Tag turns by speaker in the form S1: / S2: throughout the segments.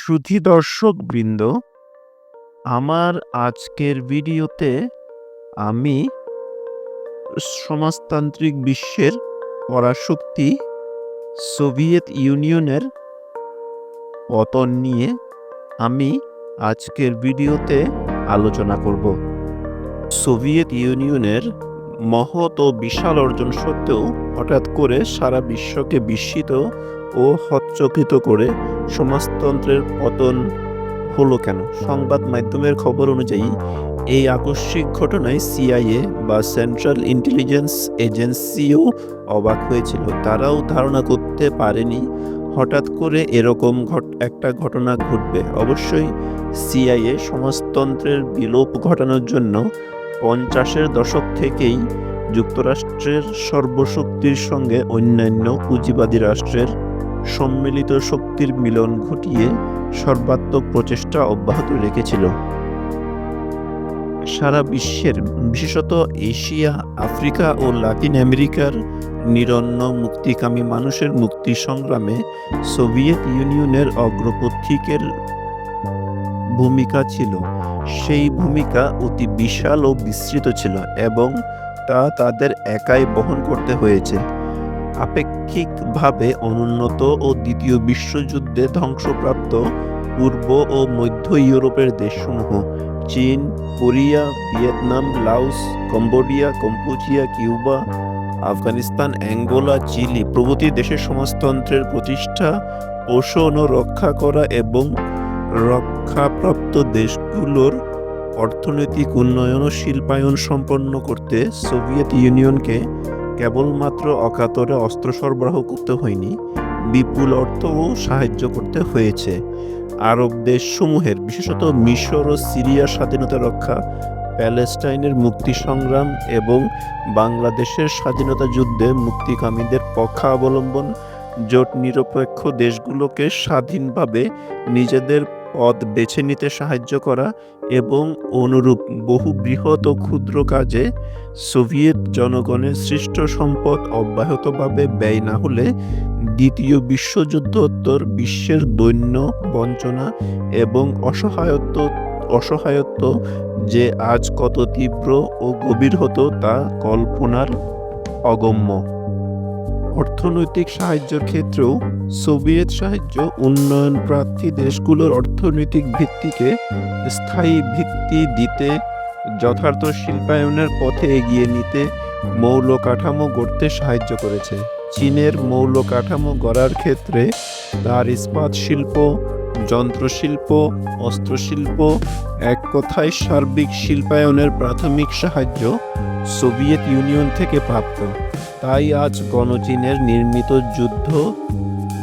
S1: সুধী দর্শক বৃন্দ আমার আজকের ভিডিওতে আমি সমাজতান্ত্রিক বিশ্বের পরাশক্তি সোভিয়েত ইউনিয়নের পতন নিয়ে আমি আজকের ভিডিওতে আলোচনা করব। সোভিয়েত ইউনিয়নের মহৎ ও বিশাল অর্জন সত্ত্বেও হঠাৎ করে সারা বিশ্বকে বিস্মিত ও হতচকিত করে সমাজতন্ত্রের পতন হলো কেন? সংবাদ মাধ্যমের খবর অনুযায়ী, এই আকস্মিক ঘটনায় সিআইএ বা সেন্ট্রাল ইন্টেলিজেন্স এজেন্সিও অবাক হয়েছিল। তারাও ধারণা করতে পারেনি হঠাৎ করে এরকম ঘট, একটা ঘটনা ঘটবে। অবশ্যই সিআইএ সমাজতন্ত্রের বিলোপ ঘটানোর জন্য পঞ্চাশের দশক থেকেই যুক্তরাষ্ট্রের সর্বশক্তির সঙ্গে অন্যান্য পুঁজিবাদী রাষ্ট্রের সম্মিলিত শক্তির মিলন ঘটিয়ে সর্বাত্মক প্রচেষ্টা অব্যাহত রেখেছিল। সারা বিশ্বের বিশেষত এশিয়া, আফ্রিকা ও লাতিন আমেরিকার নিরন্ন মুক্তিকামী মানুষের মুক্তি সংগ্রামে সোভিয়েত ইউনিয়নের অগ্রপথিকের ভূমিকা ছিল। সেই ভূমিকা অতি বিশাল ও বিস্তৃত ছিল এবং তা তাদের একাই বহন করতে হয়েছে। আপেক্ষিকভাবে অনুন্নত ও দ্বিতীয় বিশ্বযুদ্ধে ধ্বংসপ্রাপ্ত পূর্ব ও মধ্য ইউরোপের দেশসমূহ, চীন, কোরিয়া, ভিয়েতনাম, লাওস, কম্বোডিয়া কম্বোজিয়া কিউবা, আফগানিস্তান, অ্যাঙ্গোলা, চিলি প্রভৃতি দেশের সমাজতন্ত্রের প্রতিষ্ঠা, পোষণ ও রক্ষা করা এবং রক্ষাপ্রাপ্ত দেশগুলোর অর্থনৈতিক উন্নয়ন ও শিল্পায়ন সম্পন্ন করতে সোভিয়েত ইউনিয়নকে কেবলমাত্র অকাতরে অস্ত্র সরবরাহ করতে হয়নি, বিপুল অর্থও সাহায্য করতে হয়েছে। আরব দেশসমূহের, বিশেষত মিশর ও সিরিয়ার স্বাধীনতা রক্ষা, প্যালেস্টাইনের মুক্তি সংগ্রাম এবং বাংলাদেশের স্বাধীনতা যুদ্ধে মুক্তিকামীদের পক্ষাবলম্বন জোট নিরপেক্ষ দেশগুলোকে স্বাধীনভাবে নিজেদের পথ বেছে নিতে সাহায্য করা এবং অনুরূপ বহু বৃহৎ ও ক্ষুদ্র কাজে সোভিয়েত জনগণের সৃষ্ট সম্পদ অব্যাহতভাবে ব্যয় না হলে দ্বিতীয় বিশ্বযুদ্ধোত্তর বিশ্বের দৈন্য বঞ্চনা এবং অসহায়ত্ব অসহায়ত্ব যে আজ কত তীব্র ও গভীর হতো তা কল্পনার অগম্য। অর্থনৈতিক সাহায্যের ক্ষেত্রেও সোভিয়েত সাহায্য উন্নয়ন প্রার্থী দেশগুলোর অর্থনৈতিক ভিত্তিকে স্থায়ী ভিত্তি দিতে, যথার্থ শিল্পায়নের পথে এগিয়ে নিতে মৌল কাঠামো গড়তে সাহায্য করেছে। চীনের মৌল কাঠামো গড়ার ক্ষেত্রে তার ইস্পাত শিল্প, যন্ত্রশিল্প, অস্ত্রশিল্প এক কথায় সার্বিক শিল্পায়নের প্রাথমিক সাহায্য সোভিয়েত ইউনিয়ন থেকে প্রাপ্ত। তাই আজ গণচীনের নির্মিত যুদ্ধ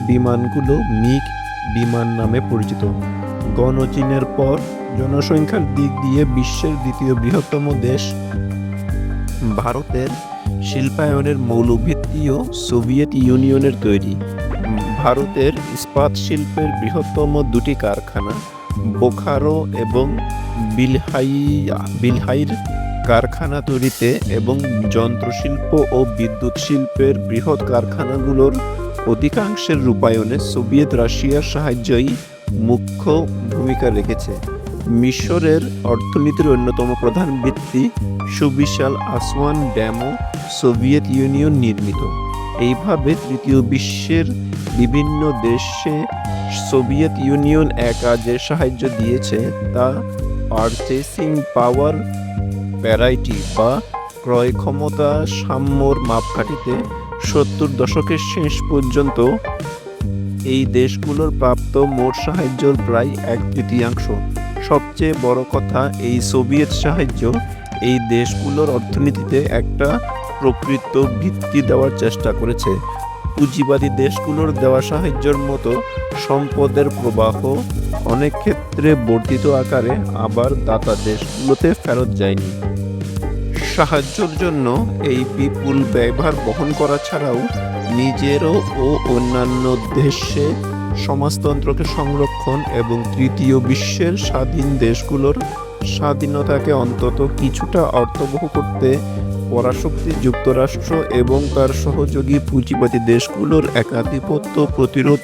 S1: বিমানগুলো মিগ বিমান নামে পরিচিত। গণচীনের পর জনসংখ্যার দিক দিয়ে বিশ্বের দ্বিতীয় বৃহত্তম দেশ ভারতের শিল্পায়নের মৌলভিত্তিও সোভিয়েত ইউনিয়নের তৈরি। ভারতের ইস্পাত শিল্পের বৃহত্তম দুটি কারখানা বোখারো এবং বিলহাইয়া বিলহাইর কারখানা তৈরিতে এবং যন্ত্রশিল্প ও বিদ্যুৎ শিল্পের বৃহৎ কারখানাগুলোর অধিকাংশের রূপায়ণে সোভিয়েত রাশিয়ার সাহায্যই মুখ্য ভূমিকা রেখেছে। মিশরের অর্থনীতির অন্যতম প্রধান ভিত্তি সুবিশাল আসওয়ান ড্যামও সোভিয়েত ইউনিয়ন নির্মিত। এইভাবে তৃতীয় বিশ্বের বিভিন্ন দেশে সোভিয়েত ইউনিয়ন একা যে সাহায্য দিয়েছে, তা পারচেসিং পাওয়ার প্যারাইটি বা ক্রয় ক্ষমতা সাম্যর মাপকাঠিতে সত্তর দশকের শেষ পর্যন্ত এই দেশগুলোর প্রাপ্ত মোট সাহায্যর প্রায় এক তৃতীয়াংশ। সবচেয়ে বড় কথা এই সোভিয়েত সাহায্য এই দেশগুলোর অর্থনীতিতে একটা প্রকৃত ভিত্তি দেওয়ার চেষ্টা করেছে। পুঁজিবাদী দেশগুলোর দেওয়া সাহায্যের মতো সম্পদের প্রবাহ অনেক ক্ষেত্রে বর্ধিত আকারে আবার দাতা দেশগুলোতে ফেরত যায়নি। সাহায্যের জন্য এই বিপুল ব্যয়ভার বহন করা ছাড়াও নিজেরও ও অন্যান্য দেশে সমাজতন্ত্রকে সংরক্ষণ এবং তৃতীয় বিশ্বের স্বাধীন দেশগুলোর স্বাধীনতাকে অন্তত কিছুটা অর্থবহ করতে পরাশক্তি, যুক্তরাষ্ট্র এবং তার সহযোগী পুঁজিবাদী দেশগুলোর একাধিপত্য প্রতিরোধ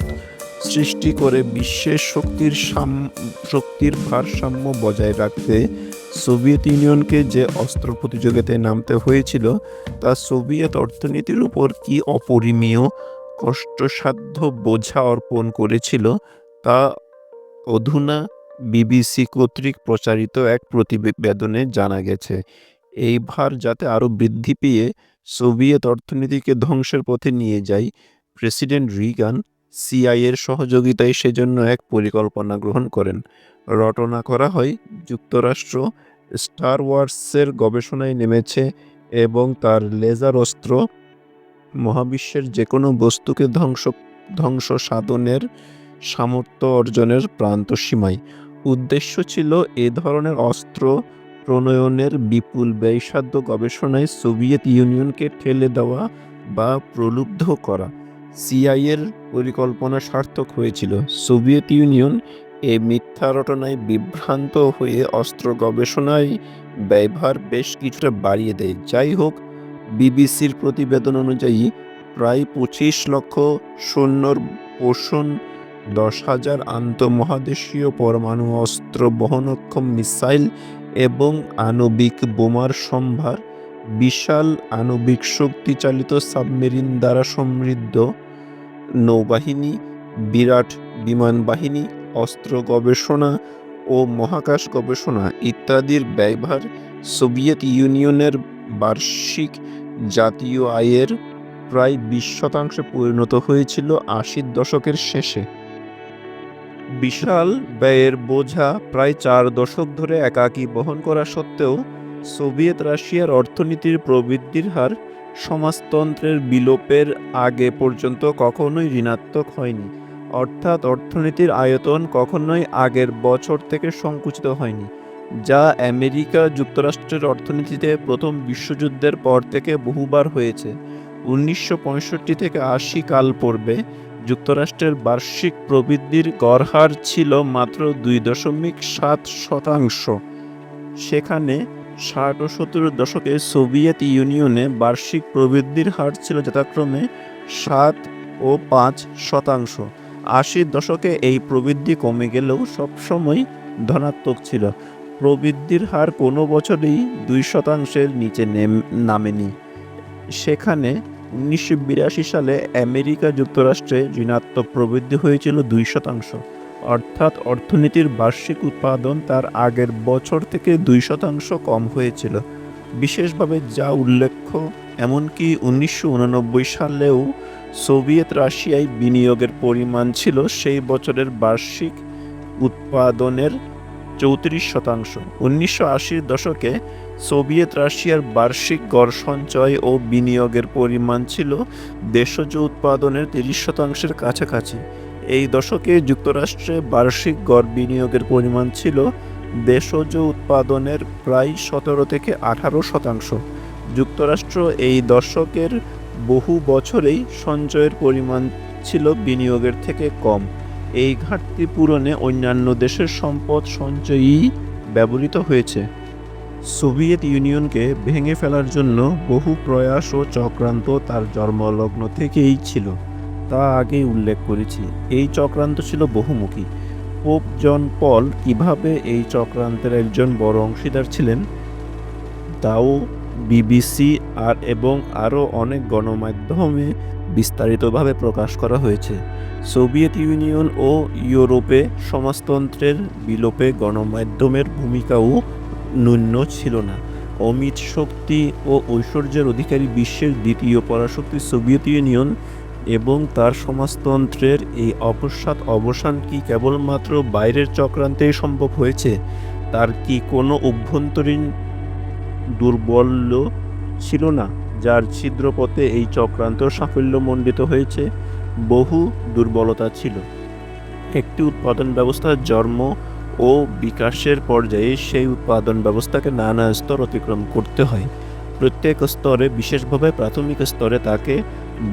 S1: সৃষ্টি করে বিশ্বের শক্তির শক্তির ভারসাম্য বজায় রাখতে সোভিয়েত ইউনিয়নকে যে অস্ত্র প্রতিযোগিতায় নামতে হয়েছিল, তা সোভিয়েত অর্থনীতির উপর কি অপরিমেয় কষ্টসাধ্য বোঝা অর্পণ করেছিল, তা অধুনা বিবিসি কর্তৃক প্রচারিত এক প্রতিবেদনে জানা গেছে। এই ভার যাতে আরও বৃদ্ধি পেয়ে সোভিয়েত অর্থনীতিকে ধ্বংসের পথে নিয়ে যায়, প্রেসিডেন্ট রিগান সিআইয়ের সহযোগিতায় সেজন্য এক পরিকল্পনা গ্রহণ করেন। রটনা করা হয় যুক্তরাষ্ট্র স্টার ওয়ার্সের গবেষণায় নেমেছে এবং তার লেজার অস্ত্র মহাবিশ্বের যে কোনো বস্তুকে ধ্বংস ধ্বংস সাধনের সামর্থ্য অর্জনের প্রান্তসীমায় উদ্দেশ্য ছিল এ ধরনের অস্ত্র প্রণয়নের বিপুল ব্যয়সাধ্য গবেষণায় সোভিয়েত ইউনিয়নকে ঠেলে দেওয়া বা প্রলুব্ধ করা। সিআইয়ের পরিকল্পনা সার্থক হয়েছিল। সোভিয়েত ইউনিয়ন এ মিথ্যা রটনায় বিভ্রান্ত হয়ে অস্ত্র গবেষণায় ব্যয়ভার বেশ কিছুটা বাড়িয়ে দেয়। যাই হোক, বিবিসির প্রতিবেদন অনুযায়ী প্রায় পঁচিশ লক্ষ সৈন্যর পোষণ, দশ হাজার আন্তঃমহাদেশীয় পরমাণু অস্ত্র বহনক্ষম মিসাইল এবং আণবিক বোমার সম্ভার, বিশাল আণবিক শক্তিচালিত সাবমেরিন দ্বারা সমৃদ্ধ নৌবাহিনী, বিরাট বিমান বাহিনী অস্ত্র গবেষণা ও মহাকাশ গবেষণা ইত্যাদির ব্যয়ভার সোভিয়েত ইউনিয়নের বার্ষিক জাতীয় আয়ের প্রায় বিশ শতাংশে পরিণত হয়েছিল আশির দশকের শেষে। বিশাল ব্যয়ের বোঝা প্রায় চার দশক ধরে একাকী বহন করা সত্ত্বেও সোভিয়েত রাশিয়ার অর্থনীতির প্রবৃদ্ধির হার সমাজতন্ত্রের বিলোপের আগে পর্যন্ত কখনোই ঋণাত্মক হয়নি। অর্থাৎ অর্থনীতির আয়তন কখনোই আগের বছর থেকে সংকুচিত হয়নি, যা আমেরিকা যুক্তরাষ্ট্রের অর্থনীতিতে প্রথম বিশ্বযুদ্ধের পর থেকে বহুবার হয়েছে। উনিশশো পঁয়ষট্টি থেকে আশি কাল পূর্বে যুক্তরাষ্ট্রের বার্ষিক প্রবৃদ্ধির গড় হার ছিল মাত্র দুই দশমিক সাত শতাংশ। সেখানে ষাট ও সত্তর দশকে সোভিয়েত ইউনিয়নে বার্ষিক প্রবৃদ্ধির হার ছিল যথাক্রমে সাত ও পাঁচ শতাংশ। আশির দশকে এই প্রবৃদ্ধি কমে গেলেও সবসময় ধনাত্মক ছিল। প্রবৃদ্ধির হার কোনো বছরেই দুই শতাংশের নিচে নেম, নামেনি। সেখানে উনিশশো বিরাশি সালে আমেরিকা যুক্তরাষ্ট্রে ঋণাত্মক প্রবৃদ্ধি হয়েছিল দুই শতাংশ। অর্থাৎ অর্থনীতির বার্ষিক উৎপাদন তার আগের বছর থেকে দুই শতাংশ কম হয়েছিল। বিশেষভাবে যা উল্লেখ্য, এমনকি উনিশশো উননব্বই সালেও সোভিয়েত রাশিয়ায় বিনিয়োগের পরিমাণ ছিল সেই বছরের বার্ষিক উৎপাদনের চৌত্রিশ শতাংশ। উনিশশো আশির দশকে সোভিয়েত রাশিয়ার বার্ষিক গড় সঞ্চয় ও বিনিয়োগের পরিমাণ ছিল দেশজ উৎপাদনের তিরিশ শতাংশের কাছাকাছি। এই দশকে যুক্তরাষ্ট্রে বার্ষিক গড় বিনিয়োগের পরিমাণ ছিল দেশজ উৎপাদনের প্রায় সতেরো থেকে আঠারো শতাংশ। যুক্তরাষ্ট্র এই দশকের বহু বছরেই সঞ্চয়ের পরিমাণ ছিল বিনিয়োগের থেকে কম। এই ঘাটতি পূরণে অন্যান্য দেশের সম্পদ সঞ্চয়ই ব্যবহৃত হয়েছে। সোভিয়েত ইউনিয়নকে ভেঙে ফেলার জন্য বহু প্রয়াস ও চক্রান্ত তার জন্মলগ্ন থেকেই ছিল, তা আগেই উল্লেখ করেছি। এই চক্রান্ত ছিল বহুমুখী। পোপ জন পল কীভাবে এই চক্রান্তের একজন বড় অংশীদার ছিলেন, তাও বিবিসি আর এবং আরও অনেক গণমাধ্যমে বিস্তারিতভাবে প্রকাশ করা হয়েছে। সোভিয়েত ইউনিয়ন ও ইউরোপে সমাজতন্ত্রের বিলোপে গণমাধ্যমের ভূমিকাও ন্যূন্য ছিল না। অমিত শক্তি ও ঐশ্বর্যের অধিকারী বিশ্বের দ্বিতীয় পরাশক্তি সোভিয়েত ইউনিয়ন এবং তার সমাজতন্ত্রের এই অপসাৎ অবসান কি কেবলমাত্র বাইরের চক্রান্তেই সম্ভব হয়েছে? তার কি কোনো অভ্যন্তরীণ দুর্বল্য ছিল না, যার ছিদ্রপথে এই চক্রান্ত সাফল্যমণ্ডিত হয়েছে, বহু দুর্বলতা ছিল। একটি উৎপাদন ব্যবস্থার জন্ম ও বিকাশের পর্যায়ে সেই উৎপাদন ব্যবস্থাকে নানা স্তর অতিক্রম করতে হয়। প্রত্যেক স্তরে, বিশেষভাবে প্রাথমিক স্তরে তাকে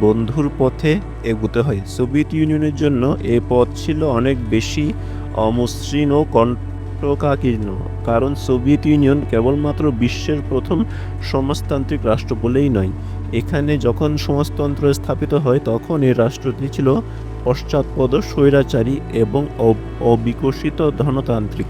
S1: বন্ধুর পথে এগুতে হয়। সোভিয়েত ইউনিয়নের জন্য এ পথ ছিল অনেক বেশি অমসৃণ ও কণ্ঠকাকীর্ণ কারণ সোভিয়েত ইউনিয়ন কেবলমাত্র বিশ্বের প্রথম সমাজতান্ত্রিক রাষ্ট্র বলেই নয়। এখানে যখন সমাজতন্ত্র স্থাপিত হয়, তখন এই রাষ্ট্রটি ছিল পশ্চাৎপদ, স্বৈরাচারী এবং অব- অবিকশিত ধনতান্ত্রিক।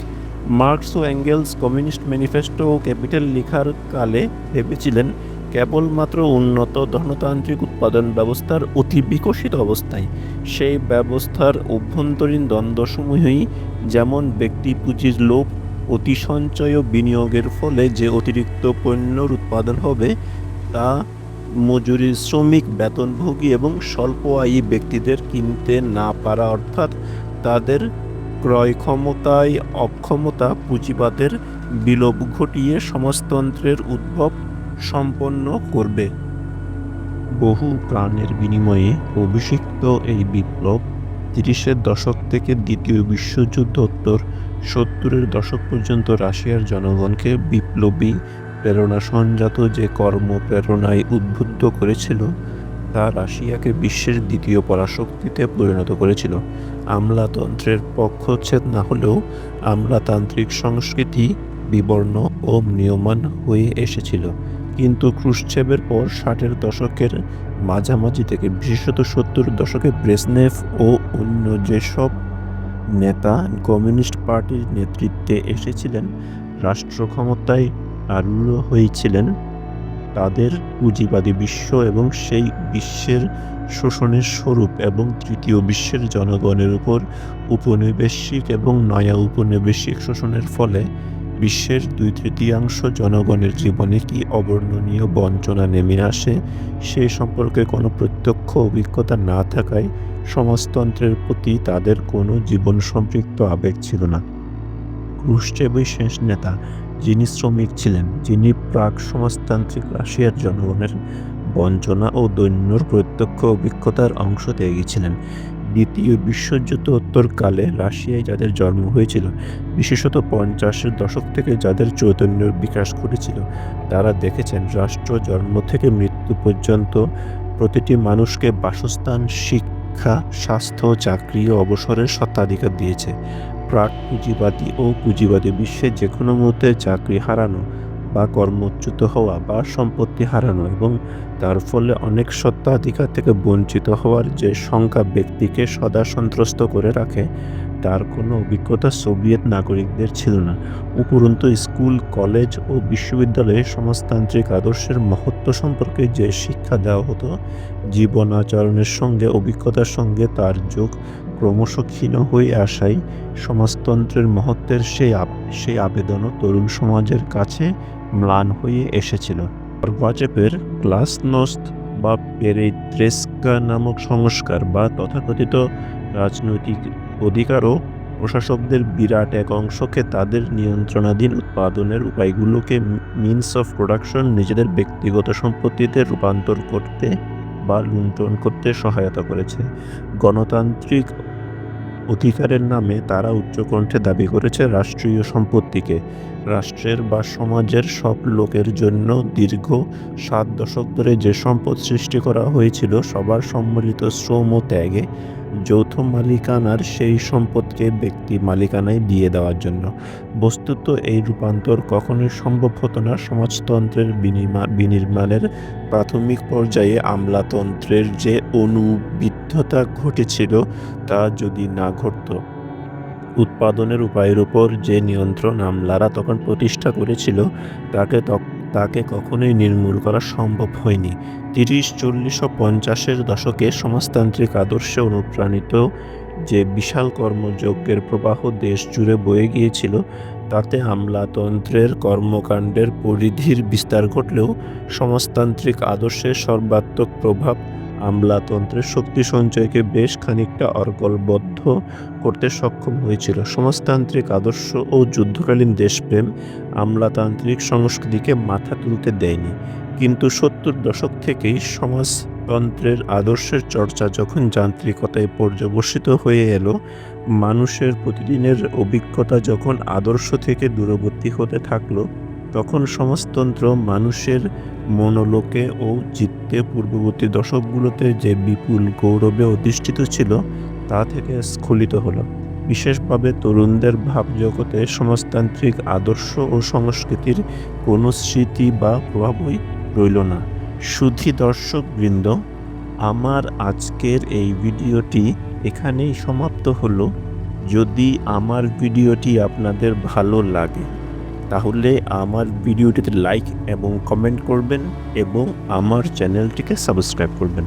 S1: মার্কস ও অ্যাঙ্গেলস কমিউনিস্ট ম্যানিফেস্টো ও ক্যাপিটাল লেখার কালে ভেবেছিলেন, কেবলমাত্র উন্নত ধনতান্ত্রিক উৎপাদন ব্যবস্থার অতি বিকশিত অবস্থায়, সেই ব্যবস্থার অভ্যন্তরীণ দ্বন্দ্বসমূহই যেমন ব্যক্তি পুঁজির লোভ অতি সঞ্চয় ও বিনিয়োগের ফলে যে অতিরিক্ত পণ্যর উৎপাদন হবে, তা মজুরি, শ্রমিক, বেতনভোগী এবং স্বল্প আয়ী ব্যক্তিদের কিনতে না পারা অর্থাৎ তাদের ক্রয় ক্ষমতায় অক্ষমতা পুঁজিবাদের বিলোপ ঘটিয়ে সমাজতন্ত্রের উদ্ভব সম্পন্ন করবে। বহু প্রাণের বিনিময়ে অভিষিক্ত এই বিপ্লব তিরিশের দশক থেকে দ্বিতীয় বিশ্বযুদ্ধোত্তর সত্তরের দশক পর্যন্ত রাশিয়ার জনগণকে বিপ্লবী প্রেরণা সঞ্জাত যে কর্ম প্রেরণায় উদ্বুদ্ধ করেছিল, তা রাশিয়াকে বিশ্বের দ্বিতীয় পরাশক্তিতে পরিণত করেছিল। আমলাতন্ত্রের পক্ষচ্ছেদ না হলেও আমলাতান্ত্রিক সংস্কৃতি বিবর্ণ ও নিয়মান হয়ে এসেছিল। কিন্তু ক্রুশচেবের পর ষাটের দশকের মাঝামাঝি থেকে বিশেষত সত্তর দশকে ব্রেসনেফ ও অন্য যেসব নেতা কমিউনিস্ট পার্টির নেতৃত্বে এসেছিলেন রাষ্ট্র ক্ষমতায় আরূঢ় হয়েছিলেন, তাদের পুঁজিবাদী বিশ্ব এবং সেই বিশ্বের শোষণের স্বরূপ এবং তৃতীয় বিশ্বের জনগণের উপর উপনিবেশিক এবং নয়া উপনিবেশিক শোষণের ফলে বিশ্বের দুই তৃতীয়াংশ জনগণের জীবনে কি অবর্ণনীয় বঞ্চনা নেমে আসে, সে সম্পর্কে কোনো প্রত্যক্ষ অভিজ্ঞতা না থাকায় সমাজতন্ত্রের প্রতি তাদের কোনো জীবন সম্পৃক্ত আবেগ ছিল না। ক্রুশচেবই শেষ নেতা, যিনি শ্রমিক ছিলেন, যিনি প্রাক সমাজতান্ত্রিক রাশিয়ার জনগণের বঞ্চনা ও দৈন্যর প্রত্যক্ষ অভিজ্ঞতার অংশ দিয়ে গিয়েছিলেন দ্বিতীয় বিশ্বযুদ্ধ উত্তরকালে রাশিয়ায় যাদের জন্ম হয়েছিল, বিশেষত পঞ্চাশের দশক থেকে যাদের চৈতন্যের বিকাশ ঘটেছিল, তারা দেখেছেন রাষ্ট্র জন্ম থেকে মৃত্যু পর্যন্ত প্রতিটি মানুষকে বাসস্থান, শিক্ষা, স্বাস্থ্য, চাকরি ও অবসরের স্বত্বাধিকার দিয়েছে। প্রাক পুঁজিবাদী ও পুঁজিবাদী বিশ্বে যে কোনো মুহূর্তে চাকরি হারানো বা কর্মচ্যুত হওয়া বা সম্পত্তি হারানো এবং তার ফলে অনেক সত্ত্বাধিকার থেকে বঞ্চিত হওয়ার যে সংখ্যা ব্যক্তিকে সদা সন্ত্রস্ত করে রাখে, তার কোনো অভিজ্ঞতা সোভিয়েত নাগরিকদের ছিল না। উপরন্তু, স্কুল, কলেজ ও বিশ্ববিদ্যালয়ে সমাজতান্ত্রিক আদর্শের মহত্ব সম্পর্কে যে শিক্ষা দেওয়া হতো, জীবন আচরণের সঙ্গে, অভিজ্ঞতার সঙ্গে তার যোগ ক্রমশ ক্ষীণ হয়ে আসায় সমাজতন্ত্রের মহত্বের সেই সেই আবেদনও তরুণ সমাজের কাছে ম্লান হয়ে এসেছিল। গর্বাচেপের গ্লাসনোস্ত বা পেরেত্রেস্কা নামক সংস্কার বা তথাকথিত রাজনৈতিক অধিকারও প্রশাসকদের বিরাট এক অংশকে তাদের নিয়ন্ত্রণাধীন উৎপাদনের উপায়গুলোকে মিনস অফ প্রোডাকশন নিজেদের ব্যক্তিগত সম্পত্তিতে রূপান্তর করতে বা লুণ্ঠন করতে সহায়তা করেছে। গণতান্ত্রিক অধিকারের নামে তারা উচ্চকণ্ঠে দাবি করেছে রাষ্ট্রীয় সম্পত্তিকে। রাষ্ট্রের বা সমাজের সব লোকের জন্য দীর্ঘ সাত দশক ধরে যে সম্পদ সৃষ্টি করা হয়েছিল, সবার সম্মিলিত শ্রম ও ত্যাগে যৌথ মালিকানার সেই সম্পদকে ব্যক্তি মালিকানায় দিয়ে দেওয়ার জন্য। বস্তুত এই রূপান্তর কখনোই সম্ভব হতো না সমাজতন্ত্রের বিনির্মাণের প্রাথমিক পর্যায়ে আমলাতন্ত্রের যে অনুবিদ্ধতা ঘটেছিল তা যদি না ঘটতো, উৎপাদনের উপায়ের উপর যে নিয়ন্ত্রণ আমলারা তখন প্রতিষ্ঠা করেছিল তক- তাকে কখনোই নির্মূল করা সম্ভব হয়নি। তিরিশ, চল্লিশ ও পঞ্চাশের দশকে সমাজতান্ত্রিক আদর্শে অনুপ্রাণিত যে বিশাল কর্মযজ্ঞের প্রবাহ দেশ জুড়ে বয়ে গিয়েছিল, তাতে আমলাতন্ত্রের কর্মকাণ্ডের পরিধির বিস্তার ঘটলেও সমাজতান্ত্রিক আদর্শের সর্বাত্মক প্রভাব আমলাতন্ত্রের শক্তি সঞ্চয়কে বেশ খানিকটা অর্গলবদ্ধ করতে সক্ষম হয়েছিল। সমাজতান্ত্রিক আদর্শ ও যুদ্ধকালীন দেশপ্রেম আমলাতান্ত্রিক সংস্কৃতিকে মাথা তুলতে দেয়নি। কিন্তু সত্তর দশক থেকেই সমাজতন্ত্রের আদর্শের চর্চা যখন যান্ত্রিকতায় পর্যবসিত হয়ে এলো, মানুষের প্রতিদিনের অভিজ্ঞতা যখন আদর্শ থেকে দূরবর্তী হতে থাকল তখন সমাজতন্ত্র মানুষের মনোলোকে ও চিত্তে পূর্ববর্তী দশকগুলোতে যে বিপুল গৌরবে অধিষ্ঠিত ছিল, তা থেকে স্খলিত হলো। বিশেষভাবে তরুণদের ভাবজগতে সমাজতান্ত্রিক আদর্শ ও সংস্কৃতির কোনো স্মৃতি বা প্রভাবই রইল না। সুধী দর্শকবৃন্দ, আমার আজকের এই ভিডিওটি এখানেই সমাপ্ত হলো। যদি আমার ভিডিওটি আপনাদের ভালো লাগে তাহলে আমার ভিডিওটিতে লাইক এবং কমেন্ট করবেন এবং আমার চ্যানেলটিকে সাবস্ক্রাইব করবেন।